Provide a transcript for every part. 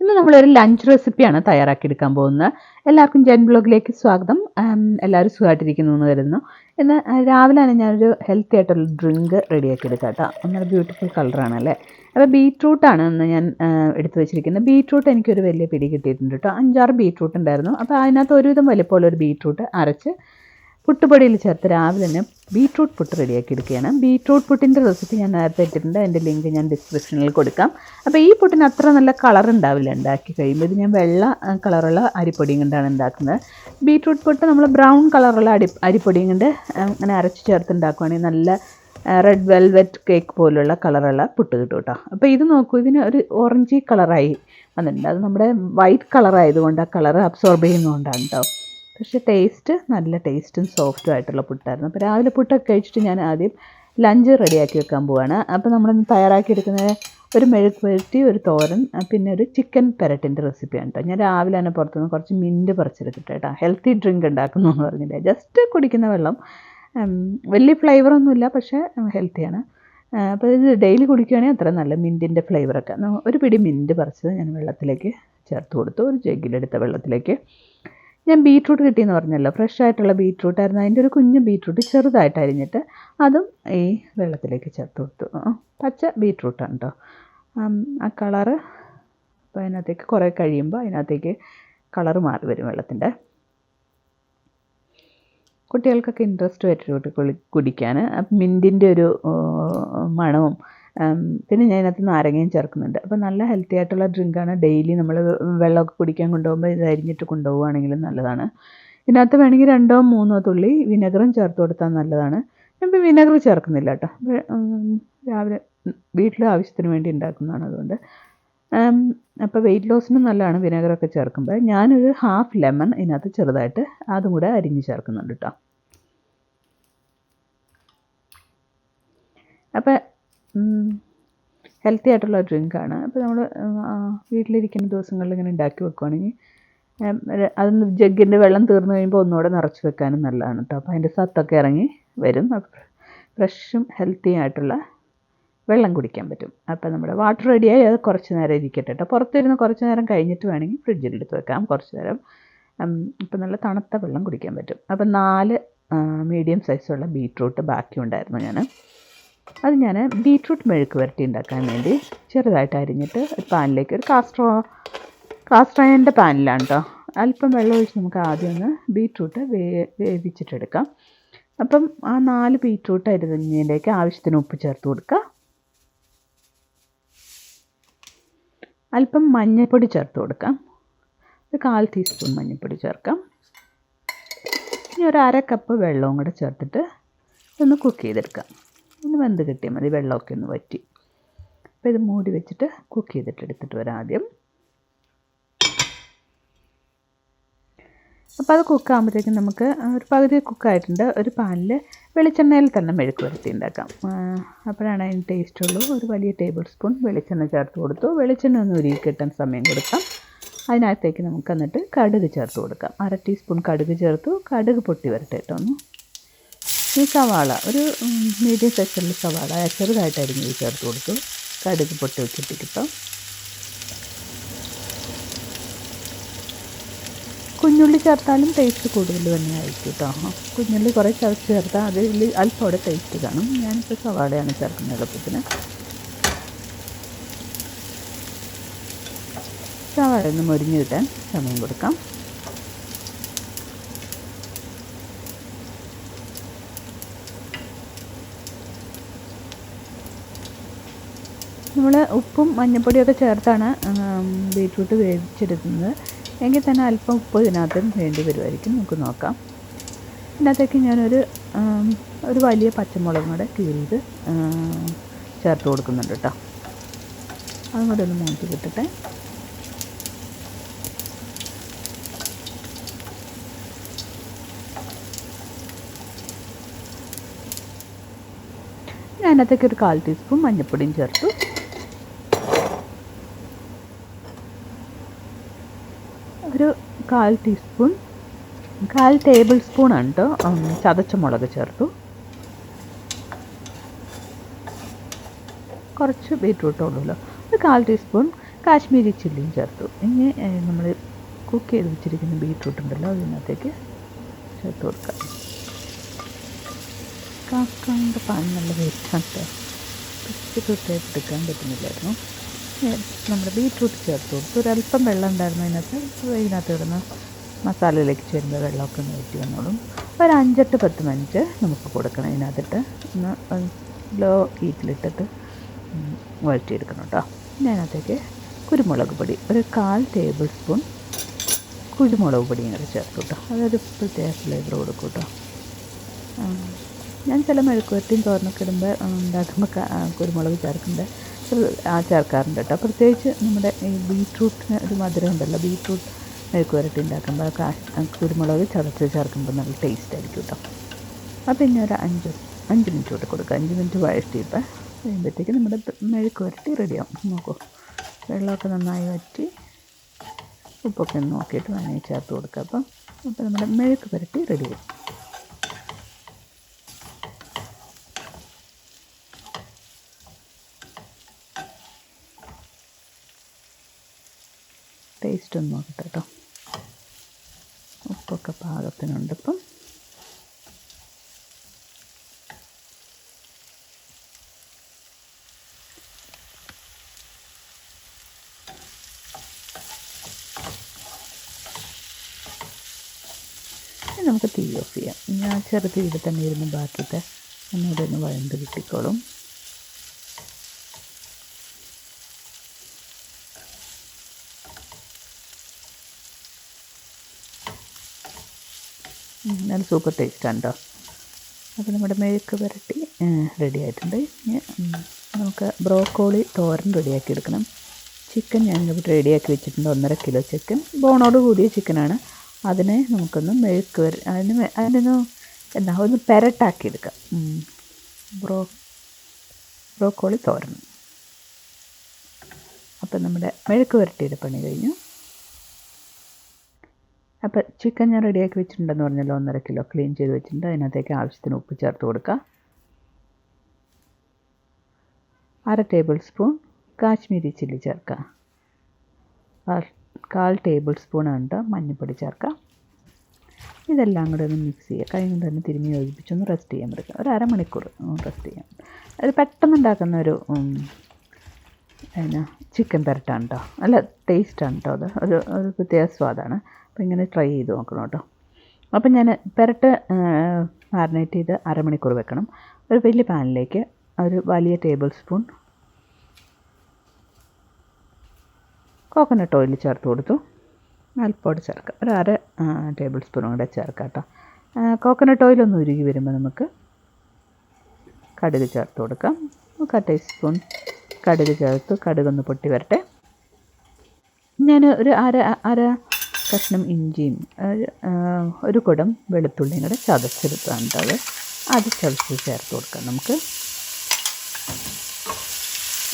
ഇന്ന് നമ്മളൊരു ലഞ്ച് റെസിപ്പിയാണ് തയ്യാറാക്കി എടുക്കാൻ പോകുന്നത്. എല്ലാവർക്കും ജെൻ ബ്ലോഗിലേക്ക് സ്വാഗതം. എല്ലാവരും സുഖമായിട്ടിരിക്കുന്നു എന്ന് കരുതുന്നു. ഇന്ന് രാവിലെയാണ് ഞാനൊരു ഹെൽത്തി ആയിട്ടുള്ള ഡ്രിങ്ക് റെഡിയാക്കി എടുക്കാം കേട്ടോ നല്ല ബ്യൂട്ടിഫുൾ കളറാണ് അല്ലേ? അപ്പോൾ ബീട്രൂട്ടാണ് ഇന്ന് ഞാൻ എടുത്തു വെച്ചിരിക്കുന്നത്. ബീട്രൂട്ട് എനിക്കൊരു വലിയ പിടി കിട്ടിയിട്ടുണ്ട് കേട്ടോ അഞ്ചാറ് ബീട്രൂട്ട് ഉണ്ടായിരുന്നു. അപ്പോൾ അതിനകത്ത് ഒരുവിധം വലിപ്പമുള്ള ഒരു ബീട്രൂട്ട് അരച്ച് പുട്ടുപൊടിയിൽ ചേർത്ത് രാവിലെ തന്നെ ബീട്രൂട്ട് പുട്ട് റെഡിയാക്കി എടുക്കുകയാണ്. ബീട്രൂട്ട് പുട്ടിന്റെ റെസിപ്പി ഞാൻ നേരത്തെ ഇട്ടിട്ടുണ്ട്. അതിന്റെ ലിങ്ക് ഞാൻ ഡിസ്ക്രിപ്ഷനിൽ കൊടുക്കാം. അപ്പോൾ ഈ പുട്ടിന് അത്ര നല്ല കളർ ഉണ്ടാവില്ല ഉണ്ടാക്കി കഴിയുമ്പോൾ. ഇത് ഞാൻ വെള്ള കളറുള്ള അരിപ്പൊടിയും കൊണ്ടാണ് ഉണ്ടാക്കുന്നത്. ബീട്രൂട്ട് പുട്ട് നമ്മൾ ബ്രൗൺ കളറുള്ള അരി അരിപ്പൊടിയും കൊണ്ട് അങ്ങനെ അരച്ച് ചേർത്ത് ഉണ്ടാക്കുവാണെങ്കിൽ നല്ല റെഡ് വെൽവെറ്റ് കേക്ക് പോലുള്ള കളറുള്ള പുട്ട് കിട്ടും കേട്ടോ. അപ്പോൾ ഇത് നോക്കൂ ഇതിന് ഒരു ഓറഞ്ച് കളറായി വന്നിട്ടുണ്ട്. അത് നമ്മുടെ വൈറ്റ് കളറായതുകൊണ്ട് ആ കളർ അബ്സോർബ് ചെയ്യുന്നതുകൊണ്ടാണ് കേട്ടോ. പക്ഷേ ടേസ്റ്റ് നല്ല ടേസ്റ്റും സോഫ്റ്റും ആയിട്ടുള്ള പുട്ടായിരുന്നു. അപ്പോൾ രാവിലെ പുട്ടൊക്കെ കഴിച്ചിട്ട് ഞാൻ ആദ്യം ലഞ്ച് റെഡിയാക്കി വെക്കാൻ പോവാണ്. അപ്പോൾ നമ്മളിന്ന് തയ്യാറാക്കിയെടുക്കുന്നത് ഒരു മെഴുക്ക് പുരട്ടി ഒരു തോരൻ പിന്നെ ഒരു ചിക്കൻ പെരട്ടിന്റെ റെസിപ്പിയാണ് കേട്ടോ ഞാൻ രാവിലെ തന്നെ പുറത്തുനിന്ന് കുറച്ച് മിന്റ് പറിച്ചെടുത്തിട്ട് കേട്ടോ ഹെൽത്തി ഡ്രിങ്ക് ഉണ്ടാക്കുന്നു എന്ന് പറഞ്ഞില്ലേ. ജസ്റ്റ് കുടിക്കുന്ന വെള്ളം. വലിയ ഫ്ലേവറൊന്നുമില്ല പക്ഷേ ഹെൽത്തിയാണ് അപ്പോൾ ഇത് ഡെയിലി കുടിക്കുകയാണെങ്കിൽ അത്ര നല്ല മിന്റിന്റെ ഫ്ലേവറൊക്കെ ഒരു പിടി മിന്റ് പറിച്ചത് ഞാൻ വെള്ളത്തിലേക്ക് ചേർത്ത് കൊടുത്തു. ഒരു ജഗ്ഗിലെടുത്ത വെള്ളത്തിലേക്ക്. ഞാൻ ബീട്രൂട്ട് കിട്ടിയെന്ന് പറഞ്ഞല്ലോ. ഫ്രഷ് ആയിട്ടുള്ള ബീട്രൂട്ട് ആയിരുന്നു. അതിന്റെ ഒരു കുഞ്ഞ് ബീട്രൂട്ട് ചെറുതായിട്ട് അരിഞ്ഞിട്ട് അതും ഈ വെള്ളത്തിലേക്ക് ചേർത്ത് കൊടുത്തു. പച്ച ബീട്രൂട്ടാണ് കേട്ടോ. ആ കളറ് അപ്പോൾ അതിനകത്തേക്ക് കുറേ കഴിയുമ്പോൾ അതിനകത്തേക്ക് കളറ് മാറി വരും വെള്ളത്തിന്റെ. കുട്ടികൾക്കൊക്കെ ഇൻട്രസ്റ്റ് വരും കുടിക്കാൻ. മിന്റിന്റെ ഒരു മണവും പിന്നെ ഞാൻ അതിനകത്ത് നാരങ്ങയും ചേർക്കുന്നുണ്ട്. അപ്പോൾ നല്ല ഹെൽത്തി ആയിട്ടുള്ള ഡ്രിങ്കാണ് ഡെയിലി നമ്മൾ വെള്ളമൊക്കെ കുടിക്കാൻ കൊണ്ടുപോകുമ്പോൾ ഇത് അരിഞ്ഞിട്ട് കൊണ്ടുപോവുകയാണെങ്കിലും നല്ലതാണ്. ഇതിനകത്ത് വേണമെങ്കിൽ രണ്ടോ മൂന്നോ തുള്ളി വിനെഗറും ചേർത്ത് കൊടുത്താൽ നല്ലതാണ്. ഞാനിപ്പോൾ വിനെഗർ ചേർക്കുന്നില്ല കേട്ടോ. രാവിലെ വീട്ടിൽ ആവശ്യത്തിന് വേണ്ടി ഉണ്ടാക്കുന്നതാണ് അതുകൊണ്ട്. അപ്പോൾ വെയിറ്റ് ലോസിനും നല്ലതാണ് വിനെഗറൊക്കെ ചേർക്കുമ്പോൾ. ഞാനൊരു ഹാഫ് ലെമൺ ഇതിനകത്ത് ചെറുതായിട്ട് അതും കൂടെ അരിഞ്ഞ് ചേർക്കുന്നുണ്ട് കേട്ടോ. അപ്പോൾ ഹെൽത്തി ആയിട്ടുള്ള ഡ്രിങ്കാണ് അപ്പോൾ നമ്മൾ വീട്ടിലിരിക്കുന്ന ദിവസങ്ങളിൽ ഇങ്ങനെ ഉണ്ടാക്കി വെക്കുവാണെങ്കിൽ അതൊന്ന് ജഗ്ഗിന്റെ വെള്ളം തീർന്നു കഴിയുമ്പോൾ ഒന്നുകൂടെ നിറച്ച് വെക്കാനും നല്ലതാണ് കേട്ടോ അപ്പോൾ അതിന്റെ സത്തൊക്കെ ഇറങ്ങി വരും. ഫ്രഷും ഹെൽത്തി ആയിട്ടുള്ള വെള്ളം കുടിക്കാൻ പറ്റും. അപ്പോൾ നമ്മുടെ വാട്ടർ റെഡിയായി അത് കുറച്ച് നേരം ഇരിക്കട്ടെ കേട്ടോ പുറത്തിരുന്ന് കുറച്ച് നേരം കഴിഞ്ഞിട്ട് വേണമെങ്കിൽ ഫ്രിഡ്ജിലെടുത്ത് വെക്കാം. കുറച്ച് നേരം ഇപ്പം നല്ല തണുത്ത വെള്ളം കുടിക്കാൻ പറ്റും. അപ്പം നാല് മീഡിയം സൈസുള്ള ബീട്രൂട്ട് ബാക്കി ഉണ്ടായിരുന്നു ഞാൻ അത് ഞാൻ ബീട്രൂട്ട് മെഴുക്ക് വരട്ടി ഉണ്ടാക്കാൻ വേണ്ടി ചെറുതായിട്ട് അരിഞ്ഞിട്ട് ഒരു പാനിലേക്ക് ഒരു കാസ്ട്രോ കാസ്ട്രയന്റെ പാനിലാണ് കേട്ടോ അല്പം വെള്ളം ഒഴിച്ച് നമുക്ക് ആദ്യം ഒന്ന് ബീട്രൂട്ട് വേ വേവിച്ചിട്ടെടുക്കാം. അപ്പം ആ നാല് ബീട്രൂട്ട് അരിഞ്ഞതിലേക്ക് ആവശ്യത്തിന് ഉപ്പ് ചേർത്ത് കൊടുക്കുക. അല്പം മഞ്ഞൾപ്പൊടി ചേർത്ത് കൊടുക്കാം. ഒരു കാൽ ടീസ്പൂൺ മഞ്ഞൾപ്പൊടി ചേർക്കാം. ഇനി ഒരു അര കപ്പ് വെള്ളവും കൂടെ ചേർത്തിട്ട് ഒന്ന് കുക്ക് ചെയ്തെടുക്കാം. ഒന്ന് വെന്ത് കിട്ടിയാൽ മതി വെള്ളമൊക്കെ ഒന്ന് വറ്റി. അപ്പോൾ ഇത് മൂടി വെച്ചിട്ട് കുക്ക് ചെയ്തിട്ട് എടുത്തിട്ട് വരാം ആദ്യം. അപ്പോൾ അത് കുക്കാകുമ്പോഴത്തേക്കും നമുക്ക് ഒരു പകുതി കുക്കായിട്ടുണ്ട് ഒരു പാനിൽ വെളിച്ചെണ്ണയിൽ തന്നെ മെഴുക്ക് വരട്ടി ഉണ്ടാക്കാം. അപ്പോഴാണ് അതിന് ടേസ്റ്റ് ഉള്ളൂ. ഒരു വലിയ ടേബിൾ സ്പൂൺ വെളിച്ചെണ്ണ ചേർത്ത് കൊടുത്തു. വെളിച്ചെണ്ണ ഒന്ന് ഉരുകി കിട്ടാൻ സമയം കൊടുക്കാം. അതിനകത്തേക്ക് നമുക്ക് എന്നിട്ട് കടുക് ചേർത്ത് കൊടുക്കാം. അര ടീസ്പൂൺ കടുക് ചേർത്തു. കടുക് പൊട്ടി വരട്ടെ കേട്ടോ ഒന്ന്. ഈ സവാള ഒരു മീഡിയം സൈസിലുള്ള സവാള ചെറുതായിട്ട് അരിഞ്ഞ് ചേർത്ത് കൊടുത്തു. കടുക് പൊട്ടി വെച്ചിട്ടിപ്പോൾ കുഞ്ഞുള്ളി ചേർത്താലും ടേസ്റ്റ് കൂടുതൽ തന്നെയായിരിക്കും കേട്ടോ കുഞ്ഞുള്ളി കുറേ ചതച്ച് ചേർത്താൽ അതിൽ അല്പം അവിടെ ടേസ്റ്റ് കാണും. ഞാനിപ്പോൾ സവാളയാണ് ചേർക്കുന്നത് എളുപ്പത്തിന്. സവാള ഒന്ന് മുരിഞ്ഞ് കിട്ടാൻ സമയം കൊടുക്കാം. നമ്മൾ ഉപ്പും മഞ്ഞൾപ്പൊടിയൊക്കെ ചേർത്താണ് ബീറ്റ്റൂട്ട് വേവിച്ചെടുക്കുന്നത്. എങ്കിൽ തന്നെ അല്പം ഉപ്പ് ഇതിനകത്തും വേണ്ടി വരുമായിരിക്കും നമുക്ക് നോക്കാം. ഇതിനകത്തേക്ക് ഞാനൊരു ഒരു വലിയ പച്ചമുളകും കൂടെ കീറിയത് ചേർത്ത് കൊടുക്കുന്നുണ്ട് കേട്ടോ. അതും കൂടെ ഒന്ന് മാറ്റി കിട്ടട്ടെ. ഞാനത്തേക്ക് ഒരു കാൽ ടീസ്പൂൺ മഞ്ഞൾപ്പൊടിയും ചേർത്തു ഒരു കാൽ ടീസ്പൂൺ കാൽ ടേബിൾ സ്പൂൺ ഉണ്ട്. ചതച്ച മുളക് ചേർത്തു. കുറച്ച് ബീറ്റ്റൂട്ട് ഉള്ളൂല്ലോ ഒരു കാൽ ടീസ്പൂൺ കാശ്മീരി ചില്ലിയും ചേർത്തു. ഇനി നമ്മൾ കുക്ക് ചെയ്ത് വെച്ചിരിക്കുന്ന ബീറ്റ്റൂട്ട് ഉണ്ടല്ലോ അതിനകത്തേക്ക് ചേർത്ത് കൊടുക്കാം. കാക്കാന്റെ പാൻ നല്ല വേസ്റ്റാണ് കേട്ടോ കുറച്ച് കൃത്യമായിട്ട് എടുക്കാൻ പറ്റുന്നില്ലായിരുന്നു. നമ്മുടെ ബീട്രൂട്ട് ചേർത്ത്. കൊടുത്തു ഒരല്പം വെള്ളം ഉണ്ടായിരുന്നു അതിനകത്ത്. അതിനകത്ത് കിടന്ന് മസാലയിലേക്ക് ചേരുമ്പോൾ വെള്ളമൊക്കെ ഒന്ന് വറ്റി വന്നോളും. ഒരു അഞ്ചെട്ട് പത്ത് മിനിറ്റ് നമുക്ക് കൊടുക്കണം ഇതിനകത്തിട്ട്. ഒന്ന് ലോ ഹീറ്റിലിട്ടിട്ട് വഴറ്റിയെടുക്കണം കേട്ടോ. പിന്നെ അതിനകത്തേക്ക് കുരുമുളക് പൊടി. ഒരു കാൽ ടേബിൾ സ്പൂൺ കുരുമുളക് പൊടി കൂടെ ചേർത്ത് കേട്ടോ. അതൊരു പ്രത്യേക ഫ്ലേവർ കൊടുക്കും കേട്ടോ. ഞാൻ ചില മെഴുക്കുവരട്ടിയും തോരനൊക്കെ ഉണ്ടാക്കുമ്പോൾ കുരുമുളക് ചേർക്കുന്നുണ്ട് ആ ചേർക്കാറുണ്ട് കേട്ടോ പ്രത്യേകിച്ച് നമ്മുടെ ഈ ബീറ്റ്റൂട്ടിന് ഒരു മധുരം ഉണ്ടല്ലോ. ബീട്രൂട്ട് മെഴുക്കുവരട്ടി ഉണ്ടാക്കുമ്പോൾ ആ കാ- കുരുമുളക് ചതച്ച് ചേർക്കുമ്പോൾ നല്ല ടേസ്റ്റ് ആയിരിക്കും കേട്ടോ അപ്പോൾ പിന്നെ ഒരു അഞ്ച് അഞ്ച് മിനിറ്റ് കൂടെ കൊടുക്കുക അഞ്ച് മിനിറ്റ് വഴറ്റിയിട്ട് കഴിയുമ്പോഴത്തേക്ക് നമ്മുടെ മെഴുക്ക് വരട്ടി റെഡിയാവും നോക്കൂ. വെള്ളമൊക്കെ നന്നായി വറ്റി ഉപ്പൊക്കെ ഒന്ന് നോക്കിയിട്ട് വേണമെങ്കിൽ ചേർത്ത് കൊടുക്കുക അപ്പം അപ്പോൾ നമ്മുടെ മെഴുക്ക് പുരട്ടി റെഡിയായി ടേസ്റ്റ് ഒന്ന് നോക്കട്ടെ കേട്ടോ ഉപ്പൊക്കെ പാകത്തിനുണ്ട് ഇപ്പം. നമുക്ക് തീ ഓഫ് ചെയ്യാം. ഞാൻ ചെറുതീയിൽ തന്നെ ഇരുന്ന് ബാക്കിയിട്ട്. ഒന്നുകൂടെ ഒന്ന് വഴണ്ട് കിട്ടിക്കോളും. നല്ല സൂപ്പർ ടേസ്റ്റാണ് കേട്ടോ അപ്പോൾ നമ്മുടെ മെഴുക്ക് പുരട്ടി റെഡി ആയിട്ടുണ്ട്. നമുക്ക് ബ്രോക്കോളി തോരൻ റെഡിയാക്കി എടുക്കണം. ചിക്കൻ ഞാൻ ഇവിടെ റെഡിയാക്കി വെച്ചിട്ടുണ്ട് ഒന്നര കിലോ ചിക്കൻ ബോണോട് കൂടിയ ചിക്കനാണ് അതിനെ നമുക്കൊന്ന് മെഴുക്ക് വര അതിന് അതിനൊന്ന് എന്താ ഒന്ന് പെരട്ടാക്കി എടുക്കാം. Bro broccoli thoran. അപ്പം നമ്മുടെ മെഴുക്ക് പുരട്ടിയുടെ പണി കഴിഞ്ഞു. അപ്പോൾ ചിക്കൻ ഞാൻ റെഡിയാക്കി വെച്ചിട്ടുണ്ടെന്ന് പറഞ്ഞല്ലോ ഒന്നര കിലോ ക്ലീൻ ചെയ്ത് വെച്ചിട്ടുണ്ട്. അതിനകത്തേക്ക് ആവശ്യത്തിന് ഉപ്പ് ചേർത്ത് കൊടുക്കുക അര ടേബിൾ സ്പൂൺ കാശ്മീരി ചില്ലി ചേർക്കുക. കാൽ- ടേബിൾ സ്പൂൺ ഉണ്ട് മഞ്ഞൾപ്പൊടി ചേർക്കുക. ഇതെല്ലാം കൂടെ ഒന്ന് മിക്സ് ചെയ്യുക. കൈ തന്നെ തിരുമ്മി യോജിപ്പിച്ചൊന്ന് റെസ്റ്റ് ചെയ്യാൻ പറ്റും. ഒരു അരമണിക്കൂർ റെസ്റ്റ് ചെയ്യാം അത് പെട്ടെന്ന് ഉണ്ടാക്കുന്ന ഒരു എന്നാ ചിക്കൻ പെരട്ടാണ് കേട്ടോ അല്ല ടേസ്റ്റാണ് കേട്ടോ അത്. ഒരു ഒരു പ്രത്യേക സ്വാദാണ്. അപ്പോൾ ഇങ്ങനെ ട്രൈ ചെയ്ത് നോക്കണം കേട്ടോ. അപ്പം ഞാൻ പെരട്ട് മാറിനേറ്റ് ചെയ്ത് അരമണിക്കൂർ വെക്കണം. ഒരു വലിയ പാനിലേക്ക് ഒരു വലിയ ടേബിൾ സ്പൂൺ കോക്കനട്ട് ഓയിൽ ചേർത്ത് കൊടുത്തു. അൽപ്പോട് ചേർക്കാം. ഒരു അര ടേബിൾ സ്പൂൺ കൂടെ ചേർക്കാം കേട്ടോ. കോക്കനട്ട് ഓയിൽ ഒന്ന് ഉരുകി വരുമ്പോൾ നമുക്ക് കടുക് ചേർത്ത് കൊടുക്കാം. ഒരു ടീസ്പൂൺ കടുക് ചേർത്ത് കടുകൊന്ന് പൊട്ടി വരട്ടെ. ഞാൻ ഒരു അര അര കഷ്ണം ഇഞ്ചിയും ഒരു, കുടം വെളുത്തുള്ളിയും കൂടെ ചതച്ചെടുത്താണ് അത്. അത് ചതച്ച് ചേർത്ത് കൊടുക്കാം നമുക്ക്.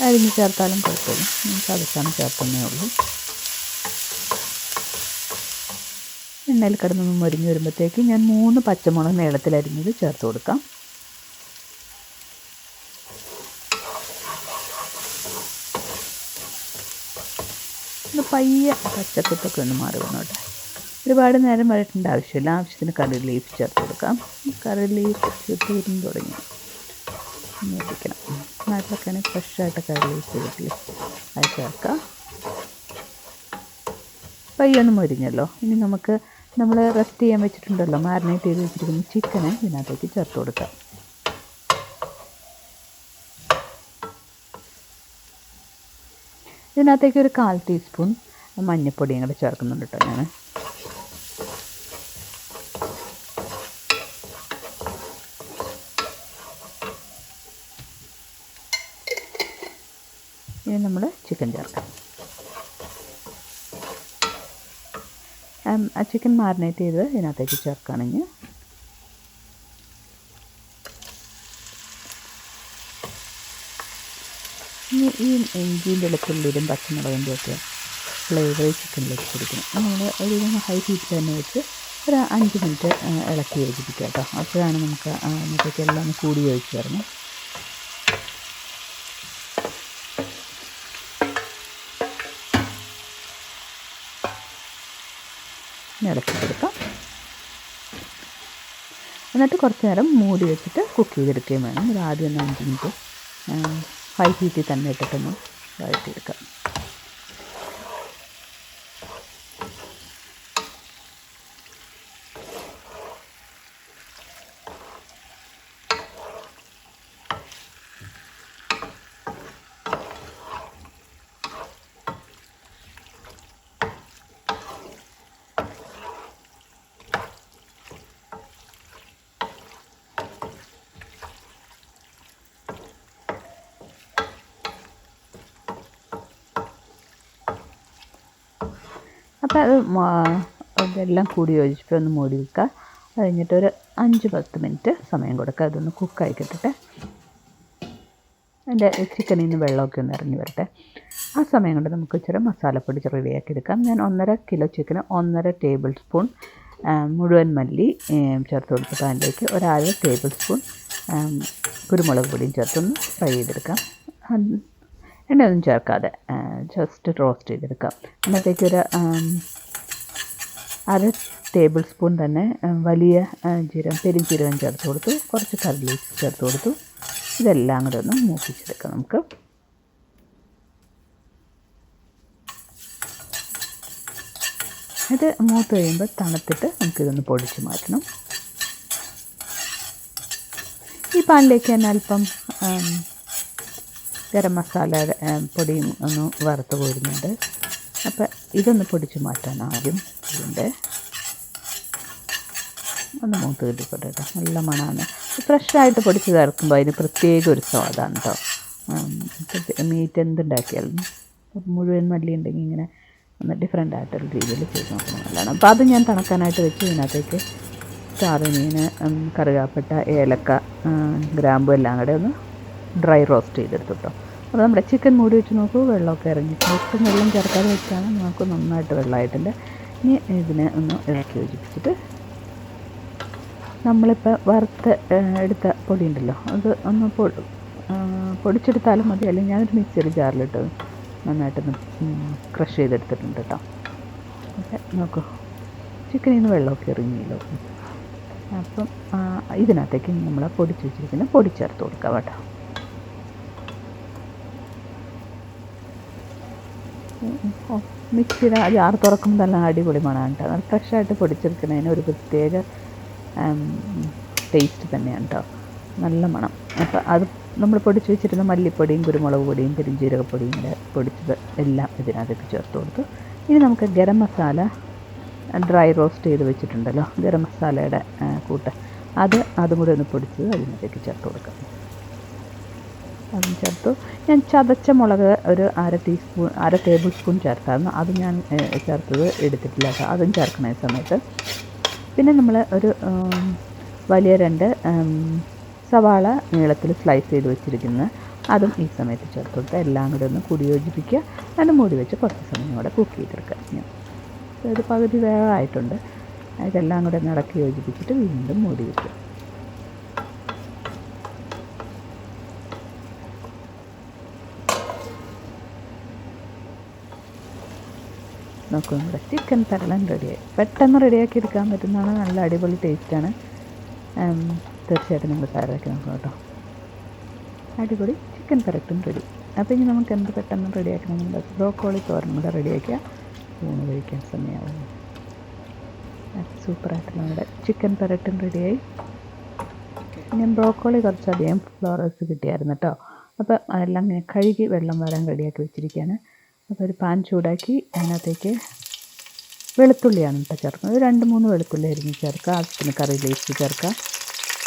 അരിഞ്ഞ് ചേർത്താലും കുഴപ്പമില്ല. ചതച്ചാണ് ചേർക്കുന്നേ ഉള്ളൂ. എണ്ണയിൽ കിടന്നൊന്ന് മൊരിഞ്ഞ് വരുമ്പോഴത്തേക്ക് ഞാൻ മൂന്ന് പച്ചമുളക് നീളത്തിലരിഞ്ഞത് ചേർത്ത് കൊടുക്കാം. പയ്യെ പച്ചക്കുത്തൊക്കെ ഒന്ന് മാറി വന്നോട്ടെ. ഒരുപാട് നേരം വരട്ടേണ്ട ആവശ്യമില്ല. ആവശ്യത്തിന് കറി ലീഫ് ചേർത്ത് കൊടുക്കാം. കറി ലീഫ് തീരും തുടങ്ങി. നോക്കിക്കണം നാട്ടിലൊക്കെയാണ് ഫ്രഷായിട്ട് കറി ലീഫ് വീട്ടിൽ അത് ചേർക്കാം. പയ്യൊന്ന് മൊരിഞ്ഞല്ലോ. ഇനി നമുക്ക് നമ്മൾ റെസ്റ്റ് ചെയ്യാൻ വെച്ചിട്ടുണ്ടല്ലോ. മാരിനേറ്റ് ചെയ്ത് വെച്ചിരിക്കുന്ന ചിക്കനെ ഇതിനകത്തേക്ക് ചേർത്ത് കൊടുക്കാം. ഇതിനകത്തേക്ക് ഒരു കാൽ ടീസ്പൂൺ മഞ്ഞൾപ്പൊടിയും കൂടെ ചേർക്കുന്നുണ്ട് കേട്ടോ ഞാൻ ഇനി നമ്മൾ ചിക്കൻ ചേർക്കാം. ആ ചിക്കൻ മാറിനേറ്റ് ചെയ്ത് ഇതിനകത്തേക്ക് ചേർക്കുകയാണെങ്കിൽ ഈ ഇഞ്ചിയും വെളുത്തുള്ളിയിലും പച്ചമുളകിന്റെ ഒക്കെ ഫ്ലേവർ ചിക്കനിലേക്ക് കൊടുക്കണം. നമ്മൾ ഒരു ഹൈ ഹീറ്റ് തന്നെ വെച്ച് ഒരു അഞ്ച് മിനിറ്റ് ഇളക്കി യോജിപ്പിക്കുക കേട്ടോ. അപ്പോഴാണ് നമുക്ക് അതിനകത്തേക്ക് എല്ലാം കൂടി യോജിച്ച് തരണം ഇളക്കി കൊടുക്കാം. എന്നിട്ട് കുറച്ച് നേരം മൂടി വെച്ചിട്ട് കുക്ക് ചെയ്തെടുക്കുകയും വേണം. ഒരു ആദ്യം ഒന്ന് അഞ്ച് മിനിറ്റ് ഹൈ ഹീറ്റിൽ തന്നെ ഇട്ടിട്ടൊന്ന് വഴറ്റിയെടുക്കാം. അപ്പോൾ അത് അതെല്ലാം കൂടി യോജിച്ചിട്ട് ഒന്ന് മൂടി വെക്കുക അത് കഴിഞ്ഞിട്ട് ഒരു അഞ്ച് പത്ത് മിനിറ്റ് സമയം കൊടുക്കുക അതൊന്ന് കുക്കായി കിട്ടട്ടെ. അതിന്റെ ചിക്കനിൽ നിന്ന് വെള്ളമൊക്കെ ഒന്ന് ഇറങ്ങി വരട്ടെ. ആ സമയം കൊണ്ട് നമുക്ക് ഇച്ചിരി മസാലപ്പൊടി റെഡിയാക്കി എടുക്കാം. ഞാൻ ഒന്നര കിലോ ചിക്കന് ഒന്നര ടേബിൾ സ്പൂൺ മുഴുവൻ മല്ലി ചേർത്ത് കൊടുത്തിട്ട് അതിലേക്ക് ഒരു അര ടേബിൾ സ്പൂൺ കുരുമുളക് പൊടിയും ചേർത്തൊന്ന് ഫ്രൈ ചെയ്തെടുക്കാം. എണ്ണയൊന്നും ചേർക്കാതെ ജസ്റ്റ് റോസ്റ്റ് ചെയ്തെടുക്കാം. എന്നത്തേക്ക് ഒരു അര ടേബിൾ സ്പൂൺ തന്നെ വലിയ ജീരകം പെരുംജീരകം ചേർത്ത് കൊടുത്തു. കുറച്ച് കറി ചേർത്ത് കൊടുത്തു. ഇതെല്ലാം കൂടെ ഒന്ന് മൂപ്പിച്ചെടുക്കാം നമുക്ക്. ഇത് മൂത്ത് കഴിയുമ്പോൾ തണുത്തിട്ട് നമുക്കിതൊന്ന് പൊടിച്ച് മാറ്റണം. ഈ പാനിലേക്ക് തന്നെ അല്പം ഗരം മസാല പൊടിയും ഒന്ന് വറുത്ത് പോരുന്നുണ്ട് അപ്പം ഇതൊന്ന് പൊടിച്ച് മാറ്റാൻ ആദ്യം ഇതിന്റെ ഒന്ന് മൂത്ത് കിട്ടിക്കോട്ടെ കേട്ടോ നല്ല മണമാണ്. ഫ്രഷായിട്ട് പൊടിച്ച് ചേർക്കുമ്പോൾ അതിന് പ്രത്യേക ഒരു സ്വാദാണ് കേട്ടോ മീറ്റ് എന്തുണ്ടാക്കിയാലും മുഴുവൻ മല്ലി ഉണ്ടെങ്കിൽ ഇങ്ങനെ ഒന്ന് ഡിഫറെന്റ് ആയിട്ടൊരു രീതിയിൽ ചെയ്ത് നോക്കണം. നല്ലതാണ്. അപ്പോൾ അത് ഞാൻ തണക്കാനായിട്ട് വെച്ച് ഇതിനകത്തേക്ക് ചാറ് മീൻ ഉം, കറുകാപ്പട്ട ഏലക്ക ഗ്രാമ്പു എല്ലാം കൂടെ ഒന്ന് ഡ്രൈ റോസ്റ്റ് ചെയ്തെടുത്തു കേട്ടോ അപ്പോൾ നമ്മുടെ ചിക്കൻ മൂടി വെച്ച് നോക്കൂ വെള്ളമൊക്കെ ഇറങ്ങി. ഒട്ടും വെള്ളം ചേർക്കാതെ വെച്ചാണ് നമുക്ക് നന്നായിട്ട് വെള്ളമായിട്ടുണ്ട് ഇനി ഇതിനെ ഒന്ന് ഇളക്കി യോജിപ്പിച്ചിട്ട് നമ്മളിപ്പോൾ വറുത്ത് എടുത്ത പൊടി ഉണ്ടല്ലോ അത് ഒന്ന് പൊടി പൊടിച്ചെടുത്താലും മതി. അല്ലെങ്കിൽ ഞാനൊരു മിക്സിയിൽ ജാറിലിട്ട് നന്നായിട്ടൊന്ന് ക്രഷ് ചെയ്തെടുത്തിട്ടുണ്ട് കേട്ടോ. ഓക്കെ നോക്കൂ. ചിക്കനിൽ നിന്ന് വെള്ളമൊക്കെ ഇറങ്ങിയല്ലോ. അപ്പം ഇതിനകത്തേക്ക് നമ്മൾ പൊടിച്ച് വെച്ചിരിക്കുന്ന പൊടി ചേർത്ത് കൊടുക്കാം കേട്ടോ. മിക്സിയുടെ ജാർ തുറക്കുമ്പോൾ നല്ല അടിപൊളി മണമാണ് കേട്ടോ. നല്ല ഫ്രഷായിട്ട് പൊടിച്ചെടുക്കുന്നതിന് ഒരു പ്രത്യേക ടേസ്റ്റ് തന്നെയാണ് കേട്ടോ. നല്ല മണം. അപ്പോൾ അത് നമ്മൾ പൊടിച്ച് വെച്ചിരുന്ന മല്ലിപ്പൊടിയും കുരുമുളക് പൊടിയും പെരിഞ്ചീരകപ്പൊടിയും പൊടിച്ചത് എല്ലാം ഇതിനകത്തേക്ക് ചേർത്ത് കൊടുത്തു. ഇനി നമുക്ക് ഗരം മസാല ഡ്രൈ റോസ്റ്റ് ചെയ്ത് വെച്ചിട്ടുണ്ടല്ലോ. ഗരം മസാലയുടെ കൂട്ട്. അത് അതും കൂടി ഒന്ന് പൊടിച്ചത് അതിനകത്തേക്ക് ചേർത്ത് കൊടുക്കാം. അതും ചേർത്തു. ഞാൻ ചതച്ച മുളക് ഒരു അര ടീസ്പൂൺ അര ടേബിൾ സ്പൂൺ ചേർത്തായിരുന്നു. അത് ഞാൻ ചേർത്തത് എടുത്തിട്ടില്ല അതും ചേർക്കണ സമയത്ത്. പിന്നെ നമ്മൾ ഒരു വലിയ രണ്ട് സവാള നീളത്തിൽ സ്ലൈസ് ചെയ്ത് വെച്ചിരിക്കുന്നത് അതും ഈ സമയത്ത് ചേർത്ത് കൊടുത്ത് എല്ലാം കൂടി ഒന്ന് കൂടി യോജിപ്പിക്കുക. അതിന് മൂടി വെച്ച് കുറച്ച് സമയം കൂടെ കുക്ക് ചെയ്തെടുക്കുക. ഞാൻ ഒരു പകുതി വേഗമായിട്ടുണ്ട് ഇതെല്ലാം കൂടെ ഒന്ന് ഇളക്കി യോജിപ്പിച്ചിട്ട് വീണ്ടും മൂടി വയ്ക്കുക നോക്കൂ നമ്മുടെ ചിക്കൻ പരളൻ റെഡിയായി പെട്ടെന്ന് റെഡിയാക്കി എടുക്കാൻ പറ്റുന്നതാണ് നല്ല അടിപൊളി ടേസ്റ്റാണ് തീർച്ചയായിട്ടും നമ്മൾ തയ്യാറാക്കി നോക്കാം കേട്ടോ. അടിപൊളി ചിക്കൻ തരട്ടും റെഡി അപ്പോൾ ഇനി നമുക്ക് എന്ത് പെട്ടെന്ന് റെഡിയാക്കണമെന്നുണ്ട് ബ്രോക്കോളി തോരനും കൂടെ റെഡിയാക്കുക ഊണ് കഴിക്കാൻ സമയമാവും സൂപ്പറായിട്ട് നമ്മുടെ ചിക്കൻ പെരട്ടും റെഡിയായി ഞാൻ ബ്രോക്കോളി കുറച്ചധികം ഫ്ലോറസ് കിട്ടിയായിരുന്നു കേട്ടോ. അപ്പം അതെല്ലാം ഇങ്ങനെ കഴുകി വെള്ളം വരാൻ റെഡിയാക്കി വെച്ചിരിക്കുകയാണ്. അപ്പോൾ ഒരു പാൻ ചൂടാക്കി അതിനകത്തേക്ക് വെളുത്തുള്ളിയാണ് കേട്ടോ ചേർക്കുന്നത്. രണ്ട് മൂന്ന് വെളുത്തുള്ളി അരിഞ്ഞ് ചേർക്കുക. ആവശ്യത്തിന് കറി വേസ്റ്റ് ചേർക്കുക.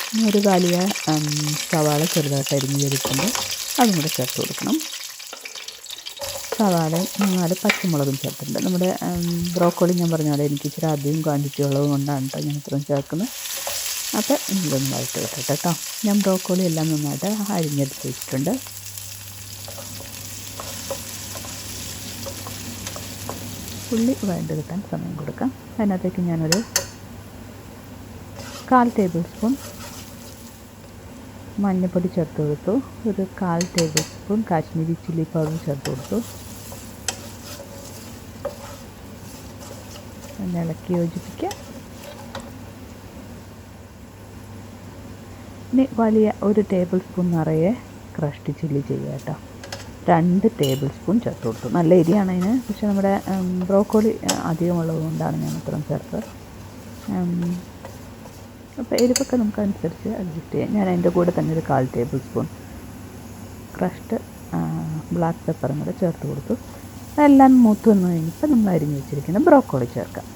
പിന്നെ ഒരു വലിയ ഉം, സവാള ചെറുതായിട്ട് അരിഞ്ഞ് ചേർക്കുമ്പോൾ അതും കൂടെ ചേർത്ത് കൊടുക്കണം. സവാള നാല് പച്ചമുളകും ചേർത്തിട്ടുണ്ട്. നമ്മുടെ ബ്രോക്കോളി ഞാൻ പറഞ്ഞ പോലെ എനിക്ക് ഇച്ചിരി അധികം ക്വാണ്ടിറ്റി ഉള്ളത് കൊണ്ടാണ് കേട്ടോ ഞാൻ ഇത്രയും ചേർക്കുന്നത്. അപ്പോൾ ഇതൊന്ന് വഴറ്റി വെക്കട്ടെ കേട്ടോ ഞാൻ ബ്രോക്കോളി എല്ലാം നന്നായിട്ട് അരിഞ്ഞെടുത്ത് വെച്ചിട്ടുണ്ട്. ഉള്ളി വഴണ്ട് കിട്ടാൻ സമയം കൊടുക്കാം. അതിനകത്തേക്ക് ഞാനൊരു കാൽ ടേബിൾ സ്പൂൺ മഞ്ഞൾപ്പൊടി ചേർത്ത് കൊടുത്തു. ഒരു കാൽ tablespoon Kashmiri chilli powder ചേർത്ത് കൊടുത്തു. ഇളക്കി യോജിപ്പിക്കുക. ഇനി വലിയ ഒരു ടേബിൾ സ്പൂൺ നിറയെ ക്രഷ്ഡ് ചില്ലി ചെയ്യുക കേട്ടോ. രണ്ട് ടേബിൾ സ്പൂൺ ചേർത്ത് കൊടുത്തു. നല്ല എരിയാണ് അതിന്. പക്ഷെ നമ്മുടെ ബ്രോക്കോളി അധികമുള്ളത് കൊണ്ടാണ് ഞാൻ അത്രയും ചേർത്തത്. അപ്പോൾ എരിവൊക്കെ നമുക്ക് അനുസരിച്ച് അഡ്ജസ്റ്റ് ചെയ്യാം. ഞാൻ അതിന്റെ കൂടെ തന്നെ ഒരു കാൽ ടേബിൾ സ്പൂൺ ക്രഷ്ഡ് ബ്ലാക്ക് പെപ്പറും കൂടെ ചേർത്ത് കൊടുത്തു. അതെല്ലാം മൂത്ത് വന്ന് കഴിഞ്ഞപ്പോൾ നമ്മൾ അരിഞ്ഞ് വെച്ചിരിക്കുന്ന ബ്രോക്കോളി ചേർക്കാം.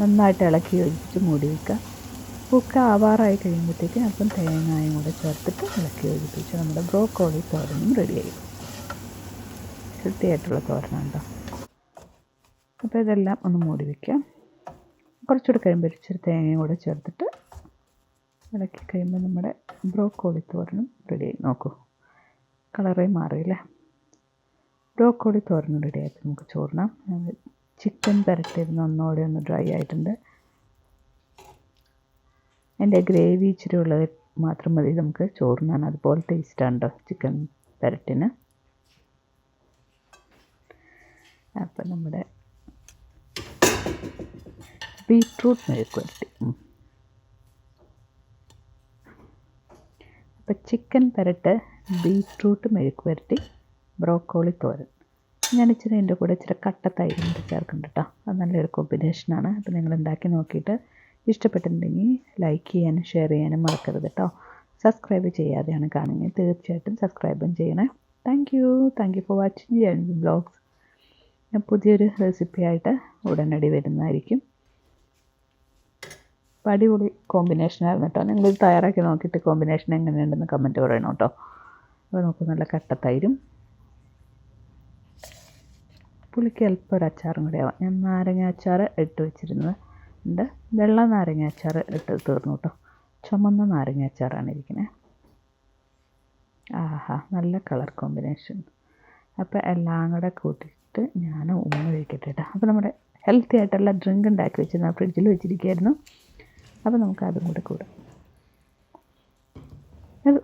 നന്നായിട്ട് ഇളക്കി യോജിപ്പിച്ച് മൂടി വയ്ക്കുക ഉപ്പൊക്കെ ആവാറായി കഴിയുമ്പോഴത്തേക്കും അപ്പം തേങ്ങായും കൂടെ ചേർത്തിട്ട് ഇളക്കി ഒഴിപ്പിച്ച് നമ്മുടെ ബ്രോക്കോളി തോരനും റെഡിയായി ഹെൽത്തിയായിട്ടുള്ള തോരനുണ്ടോ അപ്പോൾ ഇതെല്ലാം ഒന്ന് മൂടി വയ്ക്കാം കുറച്ചുകൂടെ കഴിയുമ്പോൾ ഇച്ചിരി തേങ്ങയും കൂടെ ചേർത്തിട്ട് ഇളക്കി കഴിയുമ്പോൾ നമ്മുടെ ബ്രോക്കോളി തോരനും റെഡിയായി നോക്കൂ കളറേ മാറിയില്ലേ ബ്രോക്കോളി തോരനും റെഡിയായിട്ട് നമുക്ക് ചോറിനാം ചിക്കൻ പുരട്ടിയിരുന്ന് ഒന്നുകൂടെ ഒന്ന് ഡ്രൈ ആയിട്ടുണ്ട്. എന്റെ ഗ്രേവി ഇച്ചിരി ഉള്ളത് മാത്രം മതി. നമുക്ക് ചോറിനാണ് അതുപോലെ ടേസ്റ്റാണ് ചിക്കൻ പെരട്ടിന്. അപ്പം നമ്മുടെ ബീട്രൂട്ട് മെഴുക്ക് പുരട്ടി അപ്പം ചിക്കൻ പെരട്ട് ബീട്രൂട്ട് മെഴുക്ക് പുരട്ടി ബ്രോക്കോളി തോരൻ. ഞാൻ ഇച്ചിരി എന്റെ കൂടെ ഇച്ചിരി കട്ട തൈരും കൂടി ചേർക്കുന്നുണ്ട് കേട്ടോ അത് നല്ലൊരു കോമ്പിനേഷനാണ് അപ്പോൾ നിങ്ങൾ ഉണ്ടാക്കി നോക്കിയിട്ട് ഇഷ്ടപ്പെട്ടിട്ടുണ്ടെങ്കിൽ ലൈക്ക് ചെയ്യാനും ഷെയർ ചെയ്യാനും മറക്കരുത് കേട്ടോ സബ്സ്ക്രൈബ് ചെയ്യാതെയാണ് കാണുന്നത്. തീർച്ചയായിട്ടും സബ്സ്ക്രൈബും ചെയ്യണേ. Thank you thank you for watching ചെയ്യാൻ ബ്ലോഗ്സ് ഞാൻ പുതിയൊരു റെസിപ്പി ആയിട്ട് ഉടനടി വരുന്നതായിരിക്കും. അപ്പോൾ അടിപൊളി കോമ്പിനേഷനായിരുന്നു കേട്ടോ നിങ്ങൾ തയ്യാറാക്കി നോക്കിയിട്ട് കോമ്പിനേഷൻ എങ്ങനെയുണ്ടെന്ന് കമന്റ് പറയണം കേട്ടോ അപ്പോൾ നമുക്ക് നല്ല കട്ടത്തൈരും പുളിക്ക് അല്പം ഒരു അച്ചാറും കൂടെ ആവാം ഞാൻ നാരങ്ങ അച്ചാർ ഇട്ട് വെച്ചിരുന്നത്. ഉണ്ട്. വെള്ള നാരങ്ങ അച്ചാർ ഇട്ട് തീർന്നു കേട്ടോ ചുമന്ന നാരങ്ങ അച്ചാറാണ് ഇരിക്കുന്നത് ആഹാ നല്ല കളർ കോമ്പിനേഷൻ. അപ്പോൾ എല്ലാം കൂടെ കൂട്ടിയിട്ട് ഞാൻ ഉമ്മ കഴിക്കട്ടെ കേട്ടോ അപ്പോൾ നമ്മുടെ ഹെൽത്തി ആയിട്ടുള്ള ഡ്രിങ്ക് ഉണ്ടാക്കി വെച്ചിരുന്ന ഫ്രിഡ്ജിൽ വെച്ചിരിക്കുകയായിരുന്നു. അപ്പോൾ നമുക്ക് അതും കൂടെ കൂടാം.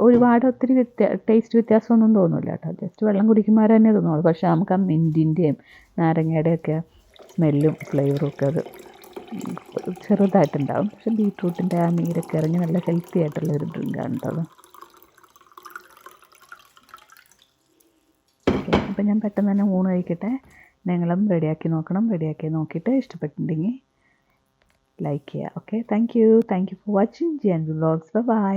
ഒരുപാട് ഒത്തിരി വ്യത്യാ ടേസ്റ്റ് വ്യത്യാസമൊന്നും തോന്നില്ല കേട്ടോ ജസ്റ്റ് വെള്ളം കുടിക്കുമ്പോൾ തന്നെ തോന്നുള്ളൂ. പക്ഷേ നമുക്ക് ആ മിന്റിന്റെയും നാരങ്ങയുടെയൊക്കെ സ്മെല്ലും ഫ്ലേവറും ഒക്കെ അത് ചെറുതായിട്ടുണ്ടാവും. പക്ഷെ ബീട്രൂട്ടിന്റെ ആ നീരൊക്കെ ഇറങ്ങി നല്ല ഹെൽത്തി ആയിട്ടുള്ള ഒരു ഡ്രിങ്കാണ് കേട്ടോ അപ്പം ഞാൻ പെട്ടെന്ന് തന്നെ ഊണ് കഴിക്കട്ടെ. നിങ്ങളും റെഡിയാക്കി നോക്കണം. റെഡിയാക്കി നോക്കിയിട്ട് ഇഷ്ടപ്പെട്ടിട്ടുണ്ടെങ്കിൽ ലൈക്ക് ചെയ്യുക. Okay thank you. Thank you for watching. G and vlogs bye.